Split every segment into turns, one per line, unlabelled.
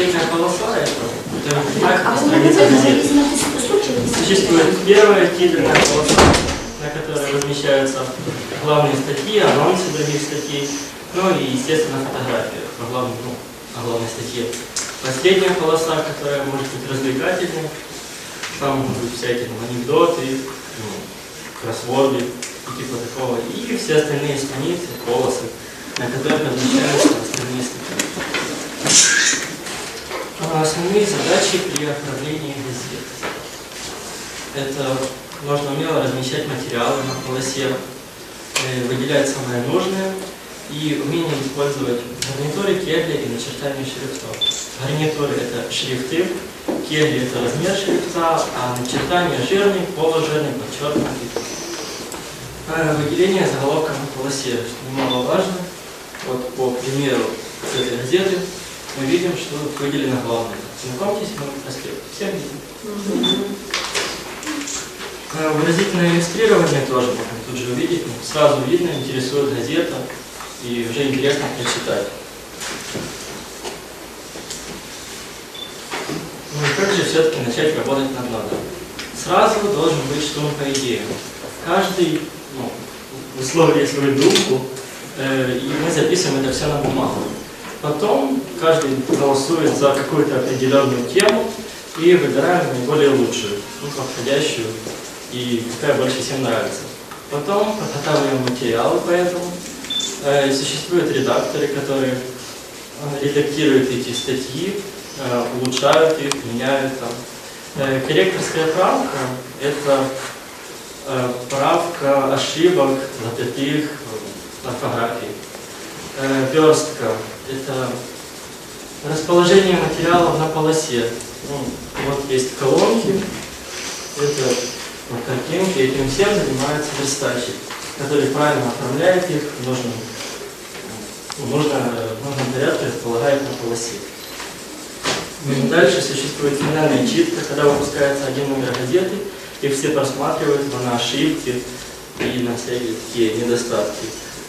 отдельная полоса, это,
А вы?
Существует первая титрная полоса, на которой размещаются главные статьи, анонсы других статей, ну и, естественно, фотографии по главной, ну, о главной статье. Последняя полоса, которая может быть развлекательной, там могут быть всякие там, анекдоты, ну, кроссворды и типа такого. И все остальные страницы, полосы, на которых размещаются остальные статьи. А Основные задачи при оформлении газет. Это можно умело размещать материалы на полосе, э, выделять самое нужное и умение использовать гарнитуры, кегли и начертание шрифтов. Гарнитуры – это шрифты, кегли – это размер шрифта, а начертание жирный, полужирный, подчеркнутый. А Выделение заголовка на полосе, что немаловажно. Вот по примеру этой газеты мы видим, что выделено главное. Знакомьтесь, мы проспект. Всем видим. А Выразительное иллюстрирование тоже можно тут же увидеть. Ну, Сразу видно, интересует газета и уже интересно прочитать. Ну и как же все-таки начать работать над надо? Сразу должен быть штурм по идеям. Каждый, ну, в условии свою думку, э, и мы записываем это все на бумагу. Потом каждый голосует за какую-то определенную тему и выбираем наиболее лучшую, ну, подходящую и какая больше всем нравится. Потом подготавливаем материалы по этому. Э, Существуют редакторы, которые э, редактируют эти статьи, э, улучшают их, меняют там. Э, Корректорская правка – это э, правка ошибок, запятых, э, орфографии. Э, Верстка – это расположение материалов на полосе. Ну, вот есть колонки, это вот картинки, этим всем занимается верстальщик, который правильно оформляет их в нужном, в нужном, в нужном порядке располагает на полосе. Ну, Дальше существует финальная читка, когда выпускается один номер газеты, и все просматривают на ошибки и на всякие такие недостатки.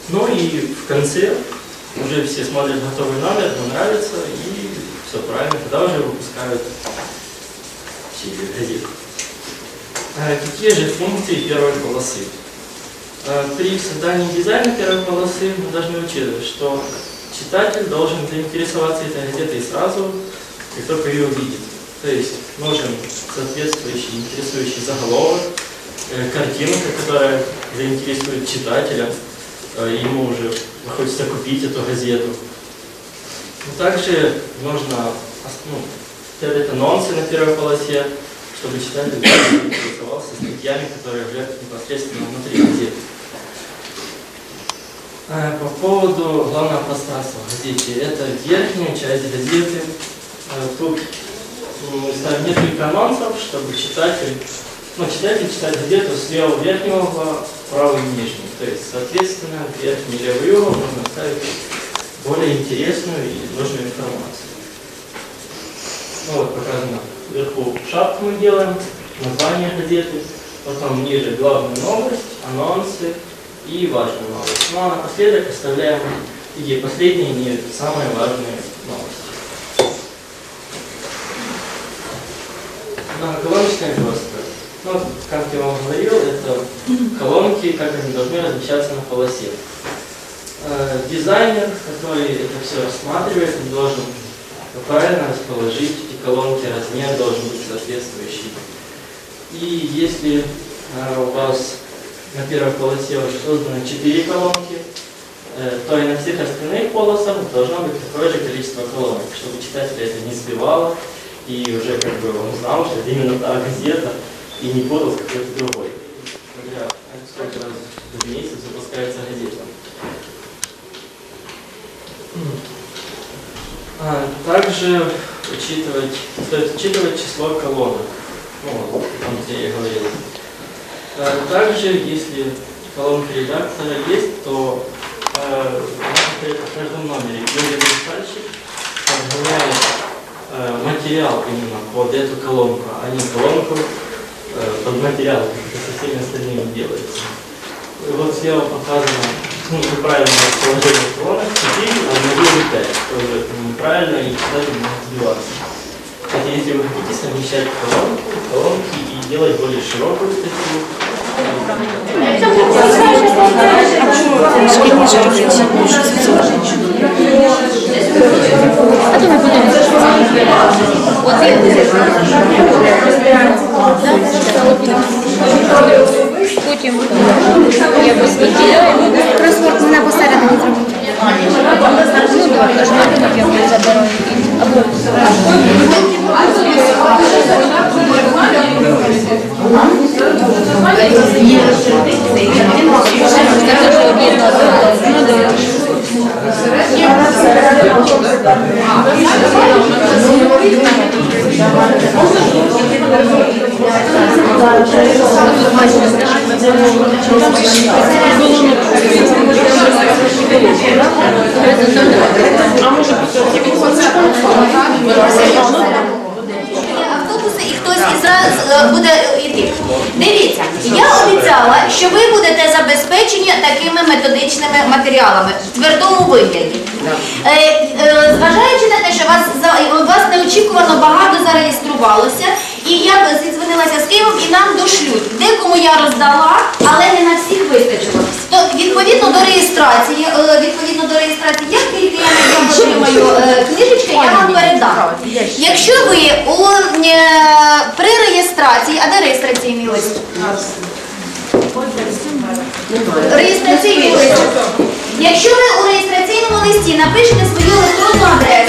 Ну и в конце уже все смотрят готовый номер, ему нравится, и все правильно, тогда уже выпускают газеты. А Какие же функции первой полосы? А, При создании дизайна первой полосы мы должны учитывать, что читатель должен заинтересоваться этой газетой сразу, как только ее увидит. То есть нужен соответствующий, интересующий заголовок, э, картинка, которая заинтересует читателя, э, ему уже хочется купить эту газету. Но также нужно ну, сделать анонсы на первой полосе, чтобы читатель интересовался статьями, которые лежат непосредственно внутри газеты. Э, По поводу главного пространства в газете. Это верхняя часть газеты. Э, Тут м, ставим несколько анонсов, чтобы читатель, ну, читатель читает газету с верхнего угла, правый нижний. То есть, соответственно, верхний левый угол можно ставить более интересную и нужную информацию. Ну вот показано вверху шапку мы делаем, название газеты, потом ниже главная новость, анонсы и важная новость. Ну а напоследок оставляем такие последние, не самые важные новости. Ну, колоночная верстка. Ну, как я вам говорил, это колонки, как они должны размещаться на полосе. Э, Дизайнер, который это все рассматривает, должен правильно расположить эти колонки, размер должен быть соответствующий. И если э, у вас на первой полосе уже создано 4 колонки, э, то и на всех остальных полосах должно быть такое же количество колонок, чтобы читателя это не сбивало, и уже как бы он знал, что это именно та газета, и не путал с какой-то другой. Смотря сколько раз в месяц выпускается газета. А, Также учитывать, стоит учитывать число колонок. Ну, там, где я говорил. А, Также, если колонка редактора есть, то э, в каждом номере люди верстальщик подгоняет э, материал именно под эту колонку, а не колонку под материал, со всеми остальными делается. И вот слева показано ну, неправильное положение в колоннах, теперь обновили 5. Тоже неправильно и кстати может сбиваться. Кстати, если вы хотите совмещать колонку, колонки и делать более широкую статью,
Потім
зробити.
Ну
буде йти. Дивіться, я обіцяла, що ви будете забезпечені такими методичними матеріалами в твердому вигляді. Е, е, Зважаючи на те, що вас вас неочікувано багато зареєструвалося, і я зідзвонилася з Києвом і нам дошлють. Декому я роздала, але не на всіх вистачило. То відповідно до реєстрації, е, відповідно до реєстрації, як тільки я не отримаю е, книжечки, Якщо ви у, е, при реєстрації, а де реєстраційний лист? Реєстраційний лист. Якщо ви у реєстраційному листі напишете свою електронну адресу,